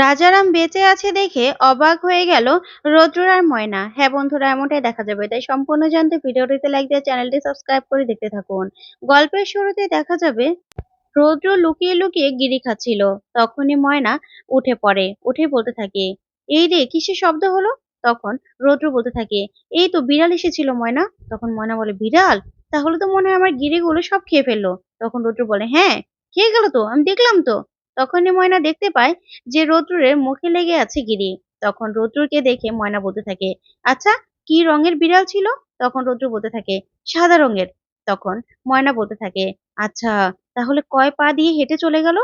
রাজারাম বেঁচে আছে দেখে অবাক হয়ে গেল রৌদ্র আর ময়না। হ্যাঁ বন্ধুরা, এমনটাই দেখা যাবে। তাই সম্পূর্ণ জানতে ভিডিওটিতে লাইক দিয়ে চ্যানেলটি সাবস্ক্রাইব করে দেখতে থাকুন। গল্পের শুরুতে দেখা যাবে, রৌদ্র লুকিয়ে লুকিয়ে গিরি খাচ্ছিল। তখনই ময়না উঠে পড়ে উঠে বলতে থাকে, এই রে, কিসের শব্দ হলো? তখন রৌদ্র বলতে থাকে, এই তো বিড়াল এসেছিল ময়না। তখন ময়না বলে, বিড়াল? তাহলে তো মনে হয় আমার গিরিগুলো সব খেয়ে ফেলল। তখন রৌদ্র বলে হ্যাঁ খেয়ে গেল তো, আমি দেখলাম তো। তখনই ময়না দেখতে পায় যে রৌদ্রের মুখে লেগে আছে গিরি। তখন রৌদ্রকে দেখে ময়না বলতে থাকে আচ্ছা কি রঙের বিড়াল ছিল? তখন রৌদ্র বলতে থাকে, সাদা রঙের। তখন ময়না বলতে থাকে আচ্ছা তাহলে কয় পা দিয়ে হেঁটে চলে গেল?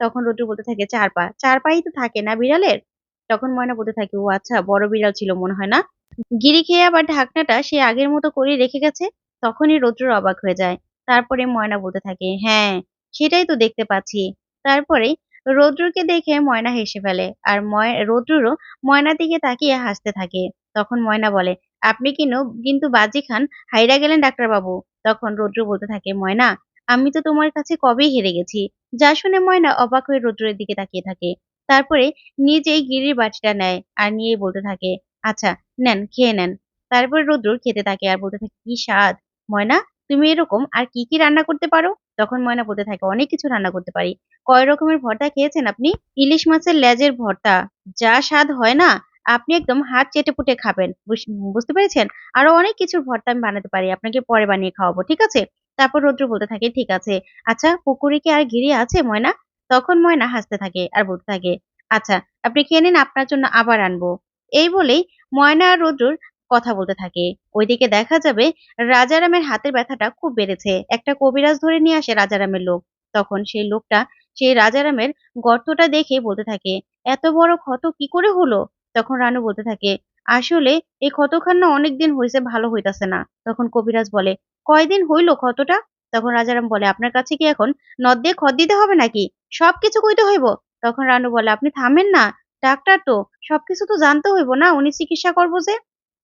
তখন রৌদ্র বলতে থাকে, চার পা। চার পাই তো থাকে না বিড়ালের? তখন ময়না বলতে থাকে, ও আচ্ছা বড় বিড়াল ছিল মনে হয় না? গিরি খেয়ে আবার ঢাকনাটা সে আগের মতো করে রেখে গেছে, তখনই রৌদ্র অবাক হয়ে যায়। তারপরে ময়না বলতে থাকে হ্যাঁ সেটাই তো দেখতে পাচ্ছি। তারপরে রৌদ্রকে দেখে ময়না হেসে ফেলে আর ময় রৌদ্রও ময়নার দিকে তাকিয়ে হাসতে থাকে। তখন ময়না বলে, আপনি কিনো, কিন্তু বাজি খান, হাইরা গেলেন ডাক্তারবাবু। তখন রৌদ্র বলতে থাকে, ময়না, আমি তো তোমার কাছে কবেই হেরে গেছি। যা শুনে ময়না অবাক হয়ে রৌদ্রের দিকে তাকিয়ে থাকে। তারপরে নিজেই গিরির বাটিটা নেয় আর নিয়ে বলতে থাকে আচ্ছা নেন, খেয়ে নেন। তারপরে রৌদ্র খেতে থাকে আর বলতে থাকে, কি স্বাদ! ময়না, তুমি এরকম আর কি কি রান্না করতে পারো? তখন ময়না বলতে থাকে, অনেক কিছু রান্না করতে পারি। কয় রকমের ভর্তা খেয়েছেন আপনি? ইলিশ মাছের লেজের ভর্তা। যা স্বাদ হয় না, আপনি একদম হাত চেটে পুটে খাবেন। বুঝ- বুঝতে পেরেছেন? আরও অনেক কিছুর ভর্তা আমি বানাতে পারি, আপনাকে পরে বানিয়ে খাওয়াবো, ঠিক আছে? তারপর রৌদ্র বলতে থাকে, ঠিক আছে। আচ্ছা পুকুরে কি আর গিরি আছে ময়না? তখন ময়না হাসতে থাকে আর বলতে থাকে আচ্ছা আপনি খেয়ে নিন, আপনার জন্য আবার আনব। এই বলেই ময়না আর রৌদ্রর কথা বলতে থাকে। ওইদিকে দেখা যাবে রাজারামের হাতের ব্যথাটা খুব বেড়েছে। একটা কবিরাজ ধরে নিয়ে আসে রাজারামের লোক। তখন সেই লোকটা সেই রাজারামের গর্তটা দেখে বলতে থাকে, এত বড় ক্ষত কি করে হলো? তখন রানু বলতে থাকে, আসলে এই ক্ষতখানা অনেকদিন হয়েছে ভালো হইতাছে না। তখন কবিরাজ বলে, কয়দিন হইল ক্ষতটা? তখন রাজারাম বলে, আপনার কাছে কি এখন নদ দিয়ে খত দিতে হবে নাকি? সবকিছু কইতে হইব। তখন রানু বলে, আপনি থামেন না, ডাক্তার তো, সবকিছু তো জানতে হইব না, উনি চিকিৎসা করব যে?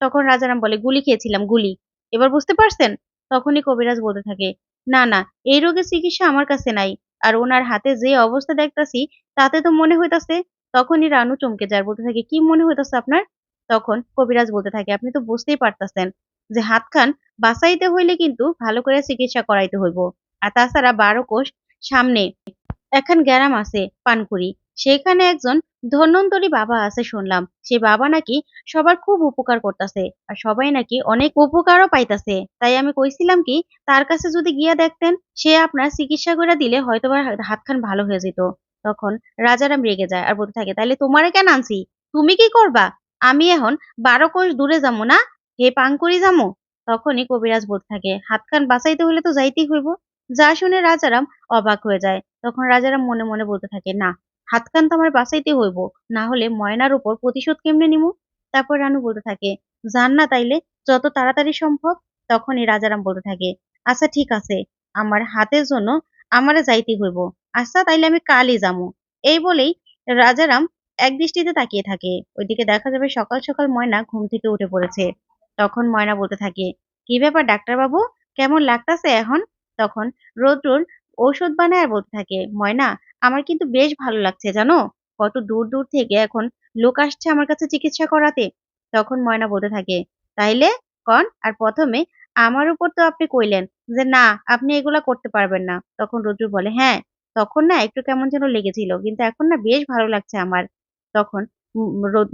তখন রাজারাম বলে, গুলি খেয়েছিলাম, গুলি। এবার বুঝতে পারছেন? তখনই কবিরাজ বলতে থাকে, না না, এই রোগের চিকিৎসা আমার কাছে নাই, আর ওনার হাতে যে অবস্থা দেখতাছি, তাতে তো মনে হইতাছে। তখনই রানু চমকে যায়, বলতে থাকে, কি মনে হইতাছে আপনার? তখন কবিরাজ বলতে থাকে, আপনি তো বুঝতেই পারতাছেন যে হাত খান বাঁচাইতে হইলে কিন্তু ভালো করে চিকিৎসা করাইতে হইব। আর তাছাড়া বারো কোষ সামনে, এখন গ্যারাম আছে পানকুড়ি। সেখানে একজন ধন্বন্তরী বাবা আছে শুনলাম। সে বাবা নাকি সবার খুব উপকার করতেছে আর সবাই নাকি অনেক উপকারও পাইতাছে। তাই আমি কইছিলাম কি, তার কাছে যদি গিয়া দেখতেন, সে আপনার চিকিৎসা করে দিলে হয়তো হাতখান ভালো হয়ে যেত। তখন রাজারাম রেগে যায় আর বলতে থাকে, তাইলে তোমারে কেন আনছি? তুমি কি করবা? আমি এখন বারো কোষ দূরে যাব না? হে পাঙ্কুরি যামো? তখনই কবিরাজ বলতে থাকে, হাতখান বাঁচাইতে হলে তো যাইতেই হইব। যা শুনে রাজারাম অবাক হয়ে যায়। তখন রাজারাম মনে মনে বলতে থাকে, না হাতখান তো আমার বাঁচাইতে হইব, না হলে ময়নার উপর প্রতিশোধ কেমনে নিমু? তারপর রানু বলতে থাকে যান না তাইলে, যত তাড়াতাড়ি সম্ভব, তখনই রাজারাম বলতে থাকে আচ্ছা ঠিক আছে, আমার হাতের জন্য আমারে যাইতে হইব আচ্ছা তাইলে আমি কালই যামু। এই বলেই রাজারাম এক দৃষ্টিতে তাকিয়ে থাকে, ওইদিকে দেখা যাবে সকাল সকাল ময়না ঘুম থেকে উঠে পড়েছে। তখন ময়না বলতে থাকে, কি ব্যাপার ডাক্তারবাবু, কেমন লাগতাছে এখন? তখন রৌদ্রুর ঔষধ বানায় বলতে থাকে, ময়না আমার কিন্তু বেশ ভালো লাগছে, জানো? কত দূর দূর থেকে এখন লোক আসছে আমার কাছে চিকিৎসা করাতে। তখন ময়না বলতে থাকে, তাইলে কন, আর প্রথমে আমার উপর তো আপনি কইলেন যে, না, আপনি এগুলা করতে পারবেন না। তখন রুদ্র বলে হ্যাঁ তখন না একটু কেমন যেন লেগেছিল, কিন্তু এখন না বেশ ভালো লাগছে আমার। তখন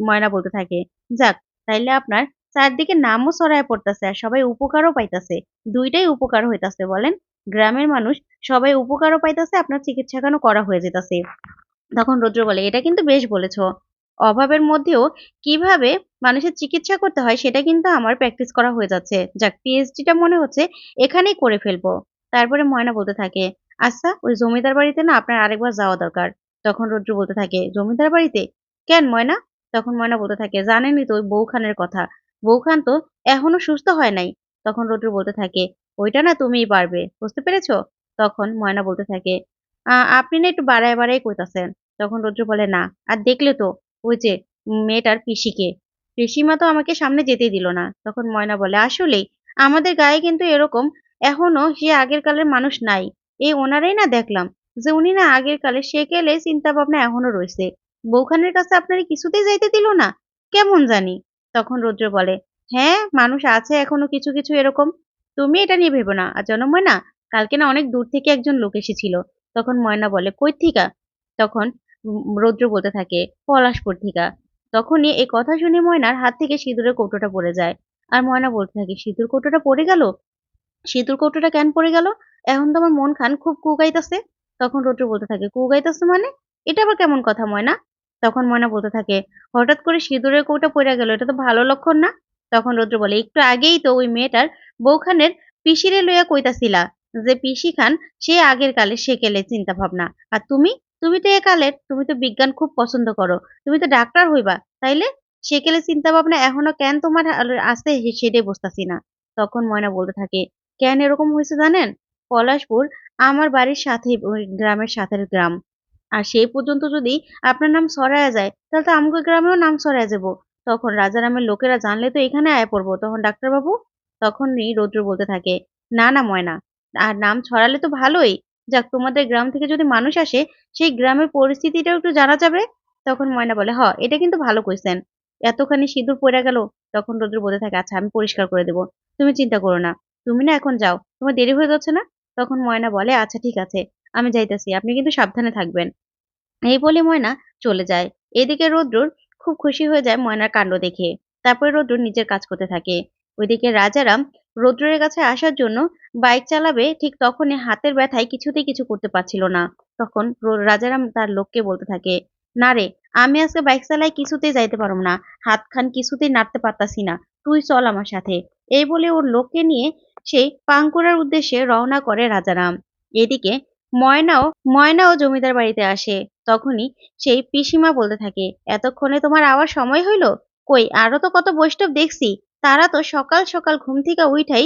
ময়না বলতে থাকে, যাক, তাইলে আপনার চারদিকে নামও ছড়ায় পড়তেছে আর সবাই উপকারও পাইতাছে। দুইটাই উপকার হইতাছে, বলেন? গ্রামের মানুষ সবাই উপকারও পাইতাছে, আপনার চিকিৎসা কেন করা হয়ে যেতেছে? তখন রুদ্র বলে, এটা কিন্তু বেশ বলেছ। অভাবের মধ্যেও কীভাবে মানুষের চিকিৎসা করতে হয় সেটা কিন্তু আমার প্র্যাকটিস করা হয়ে যাচ্ছে। যাক পিএইচডিটা মনে হচ্ছে এখানেই করে ফেলব। তারপরে ময়না বলতে থাকে আচ্ছা ওই জমিদার বাড়িতে না আপনার আরেকবার যাওয়া দরকার। তখন রুদ্র বলতে থাকে, জমিদার বাড়িতে? কেন ময়না? তখন ময়না বলতে থাকে, জানেনই তো ওই বউখানের কথা। বউখান তো এখনও সুস্থ হয় নাই। তখন রুদ্র বলতে থাকে ওইটা না তুমিই পারবে, বুঝতে পেরেছ? তখন ময়না বলতে থাকে আপনি না একটু বাড়ায় বাড়াই কইতাছেন। তখন রুদ্র বলে, না, আর দেখলে তো, ওই যে মেয়েটার পিসিকে। পিসিমা তো আমাকে সামনে যেতে দিল না। তখন ময়না বলে, আসলেই, আমাদের গায়ে কিন্তু এরকম এখনও সে আগের কালের মানুষ নাই। এই ওনারাই না দেখলাম যে উনি না আগের কালে সেকেলে চিন্তা ভাবনা এখনও রয়েছে বৌখানের কাছে আপনার কিছুতেই যাইতে দিল না? কেমন জানি? তখন রৌদ্র বলে হ্যাঁ মানুষ আছে এখনও কিছু কিছু এরকম তুমি এটা নিয়ে ভেবো না। আর জানো ময়না, কালকে না অনেক দূর থেকে একজন লোক এসেছিল। তখন ময়না বলে কই থিকা তখন রৌদ্র বলতে থাকে পলাশপুর থিকা তখনই এই কথা শুনে ময়নার হাত থেকে সিঁদুরের কৌটোটা পড়ে যায়। আর ময়না বলতে থাকে, সিঁদুর কৌটোটা পড়ে গেল? সিঁদুর কৌটোটা কেন পড়ে গেল? এখন তো আমার মন খান খুব কুগাইতেছে। তখন রৌদ্র বলতে থাকে, কুগাইতেছে মানে? এটা আবার কেমন কথা ময়না? তখন ময়না বলতে থাকে, হঠাৎ করে সিঁদুরের কৌটা পড়ে গেল, এটা তো ভালো লক্ষণ না? তখন রৌদ্র বলে, একটু আগেই তো ওই মেয়েটার বউখানের পিসিরে লইয়া কইতাছিলা যে, পিসি খান সে আগের কালে সেকেলে চিন্তা ভাবনা আর তুমি? তুমি তো এ কালের, তুমি তো বিজ্ঞান খুব পছন্দ করো। তুমি তো ডাক্তার হইবা, তাইলে সেকেলে চিন্তা ভাবনা এখনও কেন তোমার আসতে সেটাই বুঝতাছি না তখন ময়না বলতে থাকে, কেন এরকম হয়েছে জানেন? পলাশপুর আমার বাড়ির সাথে গ্রামের সাথের গ্রাম। আর সেই পর্যন্ত যদি আপনার নাম সরায়া যায়, তাহলে তো আমগো গ্রামেও নাম সরায়া যাব। তখন রাজারামের লোকেরা জানলে তো এখানে আয় পড়ব। তখন ডাক্তারবাবু তখনই রৌদ্র বলতে থাকে, না না, ময়না, আর নাম ছড়ালে তো ভালোই। যাক, তোমাদের গ্রাম থেকে যদি মানুষ আসে, সেই গ্রামের পরিস্থিতিটাও একটু জানা যাবে? তখন ময়না বলে, হ, এটা কিন্তু ভালো কইছেন এতখানি সিঁদুর পড়ে গেল? তখন রৌদ্র বলতে থাকে আচ্ছা আমি পরিষ্কার করে দেবো। তুমি চিন্তা করো না। তুমি না এখন যাও। তোমার দেরি হয়ে যাচ্ছে না? তখন ময়না বলে আচ্ছা ঠিক আছে, আমি যাইতাছি। আপনি কিন্তু সাবধানে থাকবেন। এই বলে ময়না চলে যায়। এদিকে রৌদ্রর খুব খুশি হয়ে যায় ময়নার কাণ্ড দেখে। তারপরে রৌদ্র নিজের কাজ করতে থাকে। ওইদিকে রাজারাম রৌদ্রের কাছে আসার জন্য বাইক চালাবে ঠিক তখনই হাতের ব্যথায় কিছুতেই কিছু করতে পারছিল না। তখন রাজারাম তার লোককে বলতে থাকে, না রে, আমি আজকে বাইক চালাই কিছুতেই যাইতে পারব না। হাত খান কিছুতেই নাড়তে পারতাছি না। তুই চল আমার সাথে। এই বলে ওর লোককে নিয়ে সেই পাঙ্কুরার উদ্দেশ্যে রওনা করে রাজারাম। এদিকে ময়নাও ময়নাও জমিদার বাড়িতে আসে। তখনই সেই পিসিমা বলতে থাকে, এতক্ষণে তোমার আবার সময় হইল? কই, আরও তো কত বৈষ্ণব দেখছি। তারা তো সকাল সকাল ঘুম থেকে উঠাই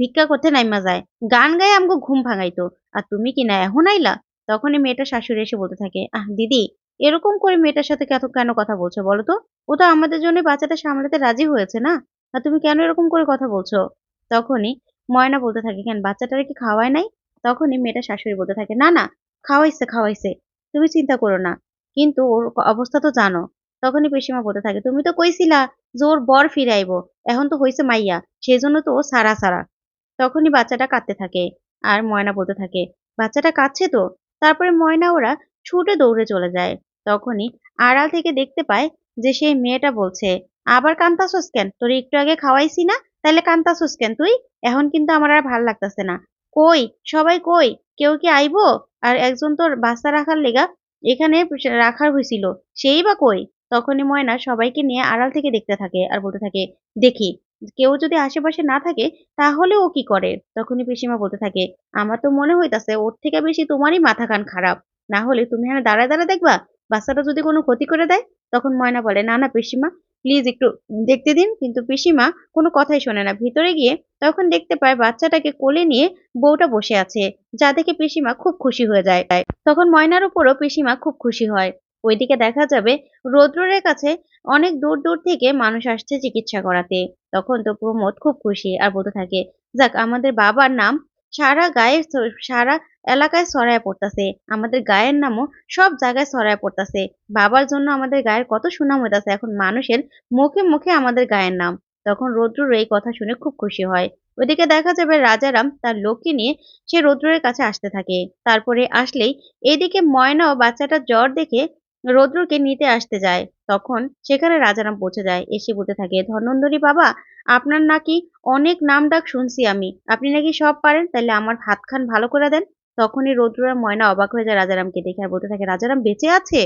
ভিক্ষা করতে নাইমা যায়। গান গায়ে আমগো ঘুম ভাঙাইতো। আর তুমি কি না এখন আইলা? তখনই মেয়েটা শাশুড়ি এসে বলতে থাকে, আহ, দিদি, এরকম করে মেয়েটার সাথে কেন কেন কথা বলছো বলো তো? ও তো আমাদের জন্য বাচ্চাটা সামলাতে রাজি হয়েছে না। আর তুমি কেন এরকম করে কথা বলছো? তখনই ময়না বলতে থাকে, কেন বাচ্চাটারে কি খাওয়ায় নাই? তখনই মেয়েটা শাশুড়ি বলতে থাকে, না না, খাওয়াইছে খাওয়াইছে, তুমি চিন্তা করো না। কিন্তু ওর অবস্থা তো জানো। তখনই পিসিমা বলতে থাকে, তুমি তো কইছিলা যে ওর বর ফিরে আইবো এখন তো হইছে মাইয়া, সেজন্য তো ও সারা সারা। তখনই বাচ্চাটা কাঁদতে থাকে আর ময়না বলতে থাকে, বাচ্চাটা কাঁদছে তো? তারপরে ময়না ওরা ছুটে দৌড়ে চলে যায়। তখনই আড়াল থেকে দেখতে পায় যে সেই মেয়েটা বলছে, আবার কান্তাছস কেন? তোর একটু আগে খাওয়াইছি না তাহলে কান্তাছস কেন তুই? এখন কিন্তু আমার আর ভালো লাগতেছে না। কই? সবাই কই? কেউ কি আইবো? আর একজন তোর বাচ্চা রাখার লেগা এখানে রাখার হয়েছিল সেই বা কই? তখনই ময়না সবাইকে নিয়ে আড়াল থেকে দেখতে থাকে আর বলতে থাকে, দেখি, কেউ যদি আশেপাশে না থাকে তাহলে ও কি করে? তখনই পিসিমা বলতে থাকে, আমার তো মনে হইতাছে ওর থেকে বেশি তোমারই মাথা কান খারাপ। না হলে তুমি এখানে দাঁড়ায় দাঁড়ায় দেখবা বাচ্চাটা যদি কোনো ক্ষতি করে দেয়? তখন ময়না বলে, না না পিসিমা প্লিজ একটু দেখতে দিন। কিন্তু পিসিমা কোনো কথাই শোনে না। ভিতরে গিয়ে তখন দেখতে পায় বাচ্চাটাকে কোলে নিয়ে বউটা বসে আছে, যা দেখে পিসিমা খুব খুশি হয়ে যায়। তখন ময়নার উপরও পিসিমা খুব খুশি হয়। ওইদিকে দেখা যাবে রৌদ্রের কাছে অনেক দূর দূর থেকে মানুষ আসছে চিকিৎসা করাতে। তখন তো প্রমোদ খুব খুশি আর বলতে থাকে, যাক, আমাদের বাবার নাম সারা গায়ে সারা এলাকায় ছড়ায় পড়তাছে। আমাদের গায়ের নামও সব জায়গায় ছড়ায় পড়তাছে। বাবার জন্য আমাদের গায়ের কত সুনাম হইতাছে, এখন মানুষের মুখে মুখে আমাদের গায়ের নাম। তখন রৌদ্রর এই কথা শুনে খুব খুশি হয়। ওইদিকে দেখা যাবে রাজারাম তার লোককে নিয়ে সে রৌদ্রের কাছে আসতে থাকে। তারপরে আসলেই এইদিকে ময়নাও বাচ্চাটার জ্বর দেখে রৌদ্রকে নিতে আসতে যায়। তখন সেখানে রাজারাম পৌঁছে যায়। এসে বলতে থাকে ধন্বন্তরী বাবা, আপনার নাকি অনেক নাম ডাক শুনছি আমি। আপনি নাকি সব পারেন, তাহলে আমার হাত খান ভালো করে দেন। তখনই রৌদ্র আর ময়না অবাক হয়ে যায় রাজারামকে দেখে আর বলতে থাকে, রাজারাম বেঁচে আছে?